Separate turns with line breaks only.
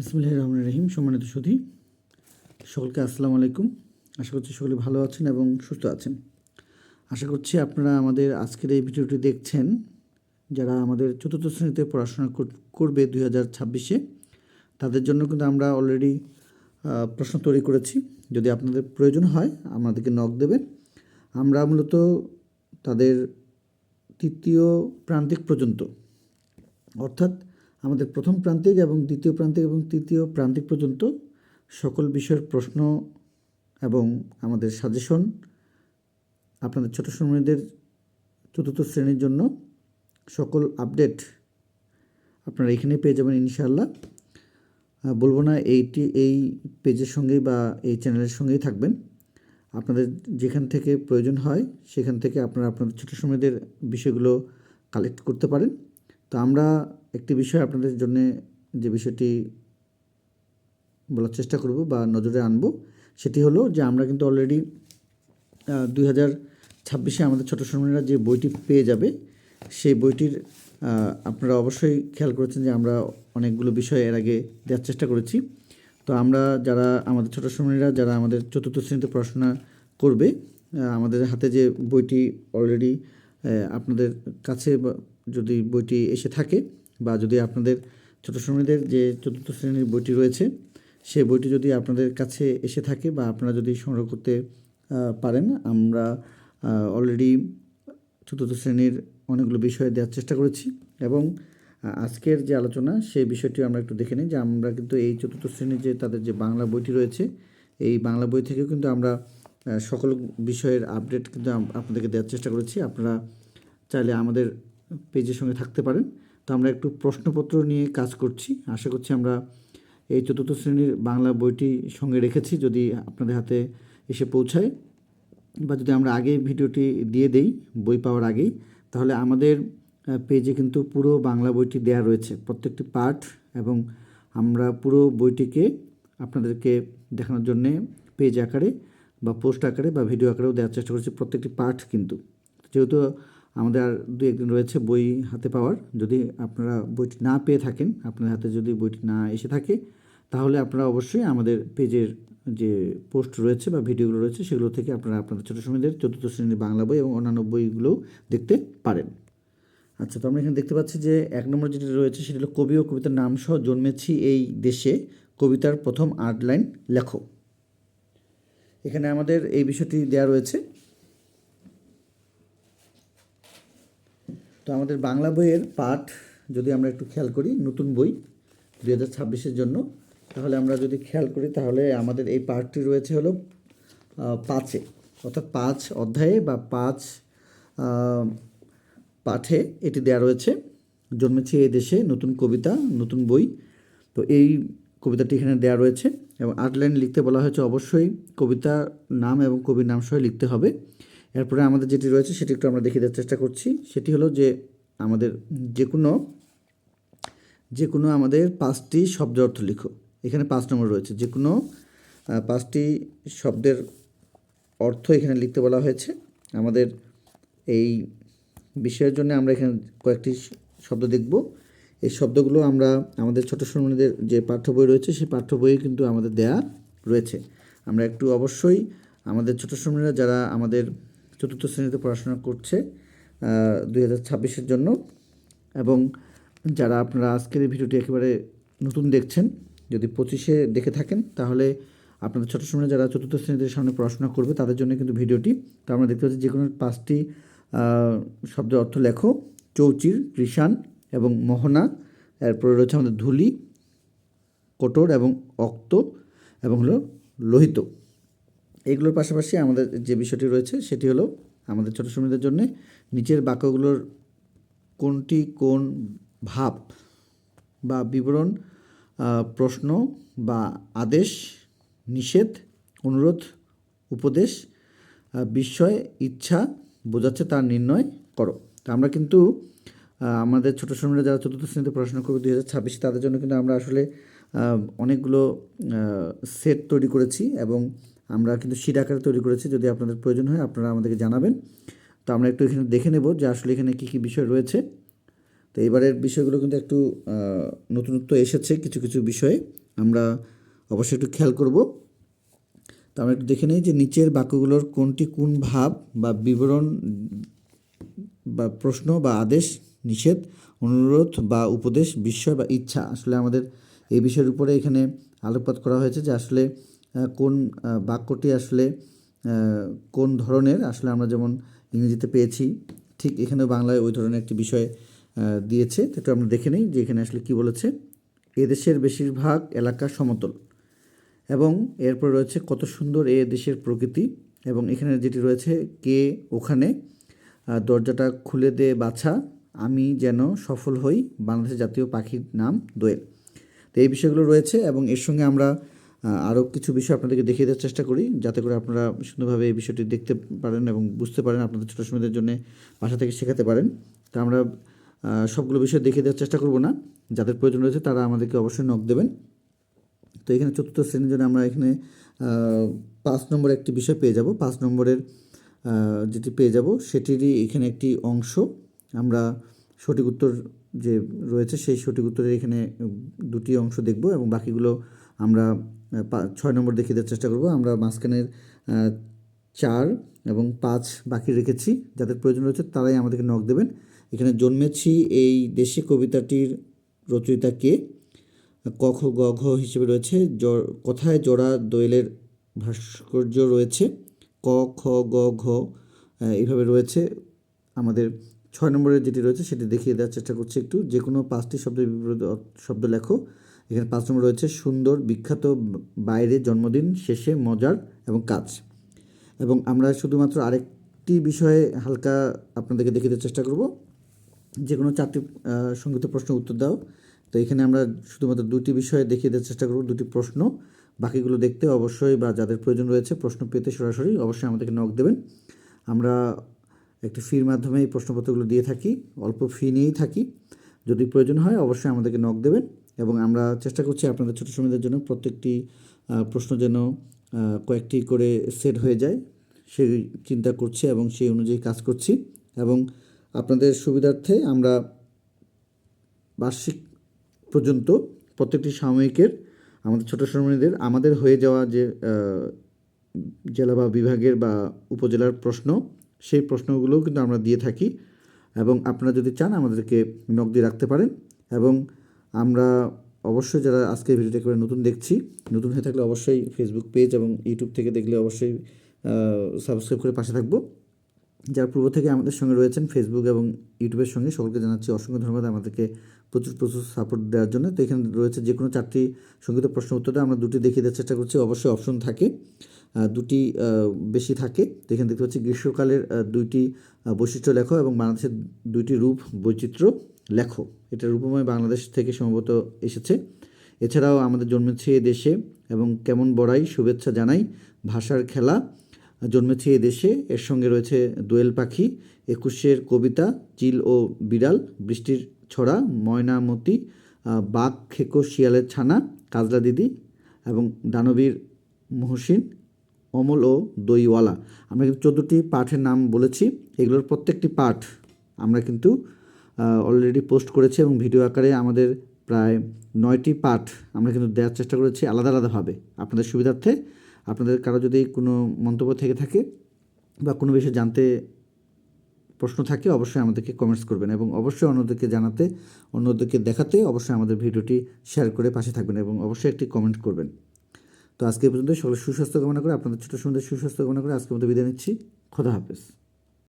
বিসমুল্লাহ রহমান রহিম, সম্মানিত সুধী। সকলকে আসসালামু আলাইকুম। আশা করছি সকলে ভালো আছেন এবং সুস্থ আছেন। আশা করছি আপনারা আমাদের আজকের এই ভিডিওটি দেখছেন। যারা আমাদের চতুর্থ শ্রেণীতে পড়াশোনা কর- করবে দুই হাজার ছাব্বিশে, তাদের জন্য কিন্তু আমরা অলরেডি প্রশ্ন তৈরি করেছি। যদি আপনাদের প্রয়োজন হয়, আমাদেরকে নক দেবেন। আমরা মূলত তাদের তৃতীয় প্রান্তিক পর্যন্ত, অর্থাৎ আমাদের প্রথম প্রান্তিক এবং দ্বিতীয় প্রান্তিক এবং তৃতীয় প্রান্তিক পর্যন্ত সকল বিষয়ের প্রশ্ন এবং আমাদের সাজেশন আপনাদের ছোট শ্রমিকদের চতুর্থ শ্রেণির জন্য সকল আপডেট আপনারা এখানে পেয়ে যাবেন ইনশাআল্লাহ। বলব না এইটি, এই পেজের সঙ্গেই বা এই চ্যানেলের সঙ্গেই থাকবেন। আপনাদের যেখান থেকে প্রয়োজন হয় সেখান থেকে আপনারা আপনাদের ছোটো সময়দের বিষয়গুলো কালেক্ট করতে পারেন। তো আমরা একটি বিষয় আপনাদের জন্য যে বিষয়টি বলার চেষ্টা করব বা নজরে আনব, সেটি হলো যে আমরা কিন্তু অলরেডি দুই হাজার ছাব্বিশে আমাদের ছোটো সময়রা যে বইটি পেয়ে যাবে, সেই বইটির আপনারা অবশ্যই খেয়াল করেছেন যে আমরা অনেকগুলো বিষয় এর আগে দেওয়ার চেষ্টা করেছি। তো আমরা যারা আমাদের ছোটো সময়রা যারা আমাদের চতুর্থ শ্রেণীতে পড়াশোনা করবে আমাদের হাতে যে বইটি অলরেডি আপনাদের কাছে যদি বইটি এসে থাকে বা যদি আপনাদের ছোটো শ্রমিকদের যে চতুর্থ শ্রেণির বইটি রয়েছে সেই বইটি যদি আপনাদের কাছে এসে থাকে বা আপনারা যদি সংগ্রহ করতে পারেন, আমরা অলরেডি চতুর্থ শ্রেণির অনেকগুলো বিষয় দেওয়ার চেষ্টা করেছি এবং আজকের যে আলোচনা সেই বিষয়টি আমরা একটু দেখে নিই যে আমরা কিন্তু এই চতুর্থ শ্রেণির যে তাদের যে বাংলা বইটি রয়েছে, এই বাংলা বই থেকেও কিন্তু আমরা সকল বিষয়ের আপডেট কিন্তু আপনাদেরকে দেওয়ার চেষ্টা করেছি। আপনারা চাইলে আমাদের পেজের সঙ্গে থাকতে পারেন। তো আমরা একটু প্রশ্নপত্র নিয়ে কাজ করছি। আশা করছি আমরা এই চতুর্থ শ্রেণির বাংলা বইটি সঙ্গে রেখেছি, যদি আপনাদের হাতে এসে পৌঁছায়। বা যদি আমরা আগেই ভিডিওটি দিয়ে দেই, বই পাওয়ার আগেই, তাহলে আমাদের পেজে কিন্তু পুরো বাংলা বইটি দেয়া রয়েছে। প্রত্যেকটি পাঠ এবং আমরা পুরো বইটিকে আপনাদেরকে দেখানোর জন্যে পেজ আকারে বা পোস্ট আকারে বা ভিডিও আকারেও দেওয়ার চেষ্টা করছি, প্রত্যেকটি পাঠ কিন্তু। যেহেতু আমাদের আর দু একদিন রয়েছে বই হাতে পাওয়ার। যদি আপনারা বইটি না পেয়ে থাকেন আপনার হাতে যদি বইটি না এসে থাকে, তাহলে আপনারা অবশ্যই আমাদের পেজের যে পোস্ট রয়েছে বা ভিডিওগুলো রয়েছে, সেগুলো থেকে আপনারা আপনাদের ছোটো সময়দের চতুর্থ শ্রেণির বাংলা বই এবং অন্যান্য বইগুলোও দেখতে পারেন। আচ্ছা তো আমরা এখানে দেখতে পাচ্ছি যে এক নম্বর যেটা রয়েছে, সেটা হলো কবি ও কবিতার নাম সহ জন্মেছি এই দেশে। কবিতার প্রথম আট লাইন লেখো। এখানে আমাদের এই বিষয়টি দেওয়া রয়েছে। তো আমাদের বাংলা বইয়ের পাঠ যদি আমরা একটু খেয়াল করি, নতুন বই দুই হাজার ছাব্বিশের জন্য, তাহলে আমরা যদি খেয়াল করি, তাহলে আমাদের এই পাঠটি রয়েছে হলো পাঁচে। অর্থাৎ পাঁচ অধ্যায়ে বা পাঁচ পাঠে এটি দেওয়া রয়েছে, জন্মেছে এই দেশে নতুন কবিতা, নতুন বই। তো এই কবিতাটি এখানে দেওয়া রয়েছে এবং আট লাইন লিখতে বলা হয়েছে, অবশ্যই কবিতা নাম এবং কবির নাম সহ লিখতে হবে। এরপরে আমাদের যেটি রয়েছে, সেটি একটু আমরা দেখিয়ে দেওয়ার চেষ্টা করছি। সেটি হলো যে আমাদের যে কোনো যে কোনো আমাদের পাঁচটি শব্দ অর্থ লিখো। এখানে পাঁচ নম্বর রয়েছে। যে কোনো পাঁচটি শব্দের অর্থ এখানে লিখতে বলা হয়েছে। আমাদের এই বিষয়ের জন্য আমরা এখানে কয়েকটি শব্দ দেখব। এই শব্দগুলো আমরা আমাদের ছোট শ্রমণীদের যে পাঠ্য বই রয়েছে, সেই পাঠ্য বইয়ে কিন্তু আমাদের দেয়া রয়েছে। আমরা একটু অবশ্যই আমাদের ছোট শ্রমণীরা যারা আমাদের চতুর্থ শ্রেণীতে পড়াশোনা করছে দুই হাজার ছাব্বিশের জন্য। এবং যারা আপনারা আজকের এই ভিডিওটি একেবারে নতুন দেখছেন, যদি পঁচিশে দেখে থাকেন, তাহলে আপনাদের ছোটো সময় যারা চতুর্থ শ্রেণীতে সামনে পড়াশোনা করবে, তাদের জন্য কিন্তু ভিডিওটি। তো আমরা দেখতে পাচ্ছি যে কোনো পাঁচটি শব্দের অর্থ লেখো। চৌচির, কৃষাণ এবং মোহনা। এরপরে রয়েছে আমাদের ধুলি, কোটর এবং অক্ত এবং হলো লোহিত। এগুলোর পাশাপাশি আমাদের যে বিষয়টি রয়েছে সেটি হলো আমাদের ছোটো শ্রমিকদের জন্য নিচের বাক্যগুলোর কোনটি কোন ভাব বা বিবরণ প্রশ্ন বা আদেশ, নিষেধ, অনুরোধ, উপদেশ বিস্ময় ইচ্ছা বোঝাচ্ছে তার নির্ণয় করো। তা আমরা কিন্তু আমাদের ছোটো শ্রমিকরা যারা চতুর্থ শ্রেণীতে পড়াশোনা করবে দুই হাজার তাদের জন্য কিন্তু আমরা আসলে অনেকগুলো সেট তৈরি করেছি এবং আমরা কিন্তু শিট আকারে তৈরি করেছি, যদি আপনাদের প্রয়োজন হয় আপনারা আমাদেরকে জানাবেন। তো আমরা একটু এখানে দেখে নেব যে আসলে এখানে কী কী বিষয় রয়েছে। তো এবারের বিষয়গুলো কিন্তু একটু নতুনত্ব এসেছে কিছু কিছু বিষয়ে। আমরা অবশ্যই একটু খেয়াল করব। তো আমরা একটু দেখে নিই যে নিচের বাক্যগুলোর কোনটি কোন ভাব বা বিবরণ বা প্রশ্ন বা আদেশ, নিষেধ, অনুরোধ বা উপদেশ, বিস্ময় বা ইচ্ছা। আসলে আমাদের এই বিষয়ের উপরে এখানে আলোকপাত করা হয়েছে যে আসলে কোন বাক্যটি আসলে কোন ধরনের, আসলে আমরা যেমন ইংরেজিতে পেয়েছি, ঠিক এখানেও বাংলায় ওই ধরনের একটি বিষয় দিয়েছে। একটু আমরা দেখে নিই যে এখানে আসলে কি বলেছে। এদেশের বেশিরভাগ এলাকা সমতল এবং এরপর রয়েছে কত সুন্দর এ দেশের প্রকৃতি এবং এখানে যেটি রয়েছে, কে ওখানে দরজাটা খুলে দে বাছা, আমি যেন সফল হই, বাংলাদেশের জাতীয় পাখির নাম দোয়েল। তো এই বিষয়গুলো রয়েছে এবং এর সঙ্গে আমরা আরও কিছু বিষয় আপনাদেরকে দেখিয়ে দেওয়ার চেষ্টা করি, যাতে করে আপনারা সুন্দরভাবে এই বিষয়টি দেখতে পারেন এবং বুঝতে পারেন আপনাদের ছোটো সময়দের জন্য বাসা থেকে শেখাতে পারেন। তো আমরা সবগুলো বিষয় দেখিয়ে দেওয়ার চেষ্টা করব না, যাদের প্রয়োজন রয়েছে তারা আমাদেরকে অবশ্যই নক দেবেন। তো এখানে চতুর্থ শ্রেণির জন্য আমরা এখানে পাঁচ নম্বর একটি বিষয় পেয়ে যাব। পাঁচ নম্বরের যেটি পেয়ে যাব সেটিরই এখানে একটি অংশ। আমরা সঠিক উত্তর যে রয়েছে সেই সঠিক উত্তরের এখানে দুটি অংশ দেখব এবং বাকিগুলো আমরা ছয় নম্বর দেখিয়ে দেওয়ার চেষ্টা করব। আমরা মাঝখানের চার এবং পাঁচ বাকি রেখেছি। যাদের প্রয়োজন রয়েছে তারাই আমাদেরকে নক দেবেন। এখানে জন্মেছি এই দেশে কবিতাটির রচয়িতা কে? ক খ, গ ঘ হিসেবে রয়েছে। কথায় জোড়া দোয়েলের ভাস্কর্য রয়েছে। ক, খ, গ, ঘ এইভাবে রয়েছে। আমাদের ছয় নম্বরের যেটি রয়েছে সেটি দেখিয়ে দেওয়ার চেষ্টা করছি একটু। যে কোনো পাঁচটি শব্দের বিপরীত শব্দ লেখো। এখানে পাঁচ নম্বর রয়েছে, সুন্দর, বিখ্যাত বাইরে জন্মদিন, শেষে মজার এবং কাজ। এবং আমরা শুধুমাত্র আরেকটি বিষয়ে হালকা আপনাদেরকে দেওয়ার চেষ্টা করব। যে কোনো চারটি সংগীত প্রশ্ন উত্তর দাও। তো এখানে আমরা শুধুমাত্র দুটি বিষয়ে দেখিয়ে দেওয়ার চেষ্টা করব, দুটি প্রশ্ন। বাকিগুলো দেখতে অবশ্যই বা যাদের প্রয়োজন রয়েছে প্রশ্ন পেতে সরাসরি অবশ্যই আমাদেরকে নক দেবেন। আমরা একটি ফির মাধ্যমে এই প্রশ্নপত্রগুলো দিয়ে থাকি, অল্প ফি নিয়েই থাকি। যদি প্রয়োজন হয় অবশ্যই আমাদেরকে নক দেবেন। এবং আমরা চেষ্টা করছি আপনাদের ছোটো সময়দের জন্য প্রত্যেকটি প্রশ্ন যেন কয়েকটি করে সেট হয়ে যায়। সেই চিন্তা করছি এবং সেই অনুযায়ী কাজ করছি এবং আপনাদের সুবিধার্থে আমরা বার্ষিক পর্যন্ত প্রত্যেকটি সাময়িকের আমাদের ছোটো শ্রমণীদের আমাদের হয়ে যাওয়া যে জেলা বা বিভাগের বা উপজেলার প্রশ্ন, সেই প্রশ্নগুলোও কিন্তু আমরা দিয়ে থাকি এবং আপনারা যদি চান আমাদেরকে নক দিয়ে রাখতে পারেন এবং আমরা অবশ্যই যারা আজকের ভিডিওটা একেবারে নতুন দেখছি, নতুন হয়ে থাকলে অবশ্যই ফেসবুক পেজ এবং ইউটিউব থেকে দেখলে অবশ্যই সাবস্ক্রাইব করে পাশে থাকব। যারা পূর্ব থেকে আমাদের সঙ্গে রয়েছেন ফেসবুক এবং ইউটিউবের সঙ্গে, সকলকে জানাচ্ছি অসংখ্য ধন্যবাদ আমাদেরকে প্রচুর প্রচুর সাপোর্ট দেওয়ার জন্য। তো এখানে রয়েছে যে কোনো চারটি সংগীত প্রশ্ন উত্তরে আমরা দুটি দেখিয়ে দেওয়ার চেষ্টা করছি। অবশ্যই অপশন থাকে দুটি বেশি থাকে। তো এখানে দেখতে পাচ্ছি গ্রীষ্মকালের দুইটি বৈশিষ্ট্য লেখো এবং বাংলাদেশের দুইটি রূপ বৈচিত্র্য। লেখো এটা রূপময় বাংলাদেশ থেকে সম্ভবত এসেছে। এছাড়াও আমাদের জন্মেছে এ দেশে এবং কেমন বড়াই, শুভেচ্ছা জানাই। ভাষার খেলা, জন্মেছে এ দেশে। এর সঙ্গে রয়েছে দোয়েল পাখি, একুশের কবিতা, চিল ও বিড়াল, বৃষ্টির ছড়া, ময়নামতি বাঘ, খেকো, শিয়ালের ছানা, কাজলা দিদি এবং দানবীর মহসিন, অমল ও দইওয়ালা। আমরা কিন্তু চোদ্দোটি পাঠের নাম বলেছি। এগুলোর প্রত্যেকটি পাঠ আমরা কিন্তু অলরেডি পোস্ট করেছে এবং ভিডিও আকারে আমাদের প্রায় নয়টি পাঠ আমরা কিন্তু দেওয়ার চেষ্টা করেছি আলাদা আলাদাভাবে আপনাদের সুবিধার্থে, আপনাদের কারও যদি কোনো মন্তব্য থেকে থাকে বা কোনো বিষয়ে জানতে প্রশ্ন থাকে, অবশ্যই আমাদেরকে কমেন্টস করবেন এবং অবশ্যই অন্যদেরকে জানাতে, অন্যদেরকে দেখাতে অবশ্যই আমাদের ভিডিওটি শেয়ার করে পাশে থাকবেন এবং অবশ্যই একটি কমেন্ট করবেন। তো আজকে পর্যন্ত সকলে সুস্বাস্থ্য কামনা করে, আপনাদের ছোটো সুন্দর সুস্বাস্থ্য কামনা করে আজকের মতো বিদায় নিচ্ছি। খোদা হাফেজ।